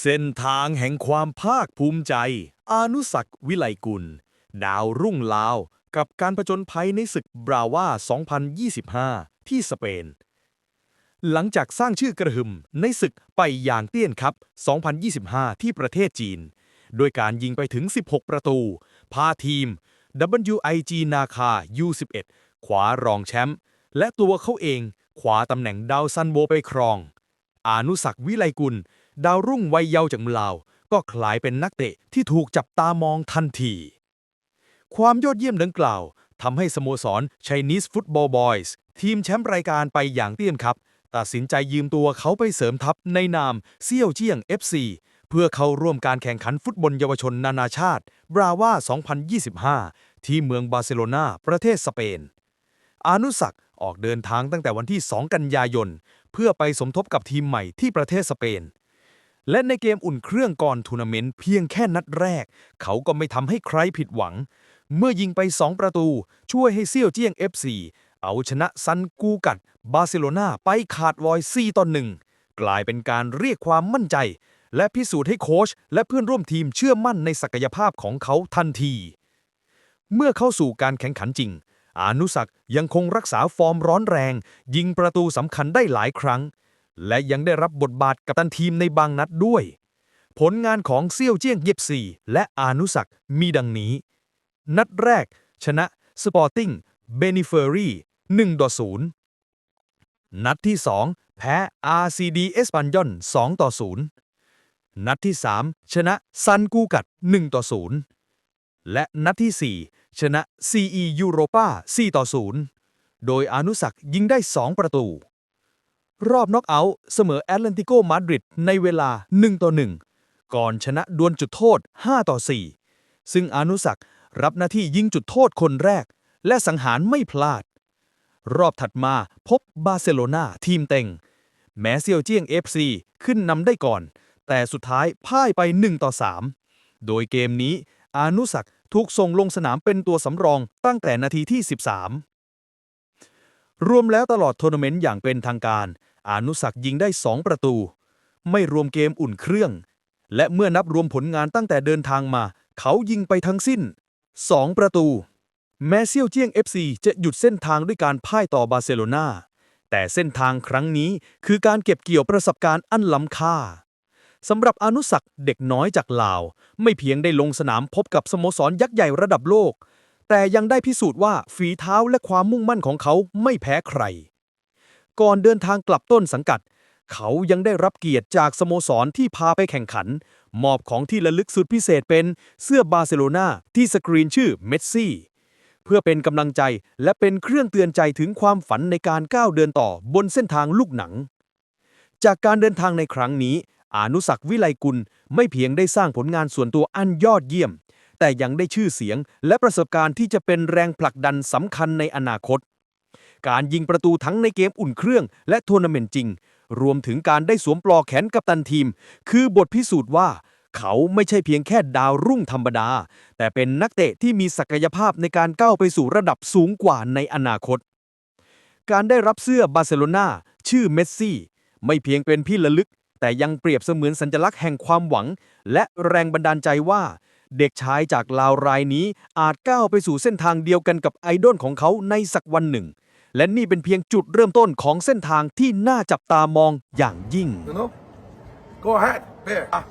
เส้นทางแห่งความภาคภูมิใจ อานุสักวิไลกุล ดาวรุ่งลาว กับการผจญภัยในศึกบราว่า 2025 ที่สเปน หลังจากสร้างชื่อกระหึ่มในศึกไปอย่างเตี้ยนครับ 2025 ที่ประเทศจีน โดยการยิงไปถึง 16 ประตู พาทีม WIG นาคา U11 ขวารองแชมป์และตัวเขาเองขวาตำแหน่งดาวซันโบไปครอง อานุสักวิไลกุล ดาวรุ่งวัยเยาว์จากลาว ก็คลายเป็นนักเตะที่ถูกจับตามองทันที ความยอดเยี่ยมดังกล่าวทำให้สโมสร Chinese Football Boys ทีมแชมป์รายการไปอย่างเตี้ยนครับตัดสินใจยืมตัวเขาไปเสริมทัพในนามเซี่ยวเจียง FC เพื่อเข้าร่วมการแข่งขันฟุตบอลเยาวชนนานาชาติบราว่า2025 ที่เมืองบาร์เซโลนาประเทศสเปน อนุสักออกเดินทางตั้งแต่วันที่ 2 กันยายน เพื่อไปสมทบกับทีมใหม่ที่ประเทศสเปน และในเกมอุ่นเครื่องก่อนทัวร์นาเมนต์เพียงแค่นัดแรก เขาก็ไม่ทำให้ใครผิดหวัง เมื่อยิงไป 2 ประตู ช่วยให้เซี่ยวเจี้ยง FC เอาชนะซันกูกัด บาร์เซโลนาไปขาดวอย4ต่อ1กลายเป็นการเรียกความมั่นใจ และพิสูจน์ให้โค้ชและเพื่อนร่วมทีมเชื่อมั่นในศักยภาพของเขาทันที เมื่อเข้าสู่การแข่งขันจริง อานุสักยังคงรักษาฟอร์มร้อนแรง ยิงประตูสำคัญได้หลายครั้ง และยังได้รับบทบาทกับตันทีมในบางนัดด้วย ผลงานของเซี่ยวเจี้ยงเย็บซีและอานุสักมีดังนี้ นัดแรก ชนะสปอร์ติ้งเบนิเฟอรี่1ต่อ0นัดที่ 2 แพ้ RCD เอสปันยอน2ต่อ0นัดที่ 3 ชนะซันกูกัด1ต่อ0และนัดที่ 4 ชนะ CE Europa 4ต่อ0โดยอนุสักยิงได้ 2 ประตู รอบน็อกเอาท์เสมอแอตแลนติโกมาดริดในเวลา 1 ต่อ 1 ก่อนชนะดวลจุดโทษ 5 ต่อ 4 ซึ่งอานุสักรับหน้าที่ยิงจุดโทษคนแรก และสังหารไม่พลาด รอบถัดมาพบบาร์เซโลนาทีมเต็ง แม้เซียวเจียง FC ขึ้นนำได้ก่อน แต่สุดท้ายพ่ายไป 1 ต่อ 3 โดยเกมนี้อานุสักถูกส่งลงสนามเป็นตัวสำรองตั้งแต่นาทีที่ 13 รวมแล้วตลอดทัวร์นาเมนต์อย่างเป็นทางการ อานุสักยิงได้ 2 ประตู ไม่รวมเกมอุ่นเครื่อง และเมื่อนับรวมผลงานตั้งแต่เดินทางมา เขายิงไปทั้งสิ้น 2 ประตู แม้เซี่ยวเจี้ยง FC จะหยุดเส้นทางด้วยการพ่ายต่อบาร์เซโลนาแต่เส้นทางครั้งนี้คือการเก็บเกี่ยวประสบการณ์อันล้ำค่าสำหรับอนุสักเด็กน้อยจากลาว ไม่เพียงได้ลงสนามพบกับสโมสรยักษ์ใหญ่ระดับโลก แต่ยังได้พิสูจน์ว่าฝีเท้าและความมุ่งมั่นของเขาไม่แพ้ใคร ก่อนเดินทางกลับต้นสังกัด เขายังได้รับเกียรติจากสโมสรที่พาไปแข่งขัน มอบของที่ระลึกสุดพิเศษเป็นเสื้อบาร์เซโลนาที่สกรีนชื่อเมสซี่เพื่อเป็นกำลังใจและเป็นเครื่องเตือนใจถึงความฝันในการก้าวเดินต่อบนเส้นทางลูกหนัง จากการเดินทางในครั้งนี้ อานุสักวิไลกุลไม่เพียงได้สร้างผลงานส่วนตัวอันยอดเยี่ยม แต่ยังได้ชื่อเสียง และประสบการณ์ที่จะเป็นแรงผลักดันสำคัญในอนาคต การยิงประตูทั้งในเกมอุ่นเครื่องและทัวร์นาเมนต์จริง รวมถึงการได้สวมปลอกแขนกัปตันทีม คือบทพิสูจน์ว่า เขาไม่ใช่เพียงแค่ดาวรุ่งธรรมดา แต่เป็นนักเตะที่มีศักยภาพในการก้าวไปสู่ระดับสูงกว่าในอนาคต การได้รับเสื้อบาร์เซโลนาชื่อเมสซี่ไม่เพียงเป็นที่ระลึกแต่ยังเปรียบเสมือนสัญลักษณ์แห่งความหวัง และแรงบันดาลใจว่า เด็กชายจากลาวรายนี้อาจก้าวไปสู่เส้นทางเดียวกันกับไอดอลของเขาในสักวันหนึ่ง และนี่เป็นเพียงจุดเริ่มต้นของเส้นทางที่น่าจับตามองอย่างยิ่ง You know? Go ahead. There. Ah.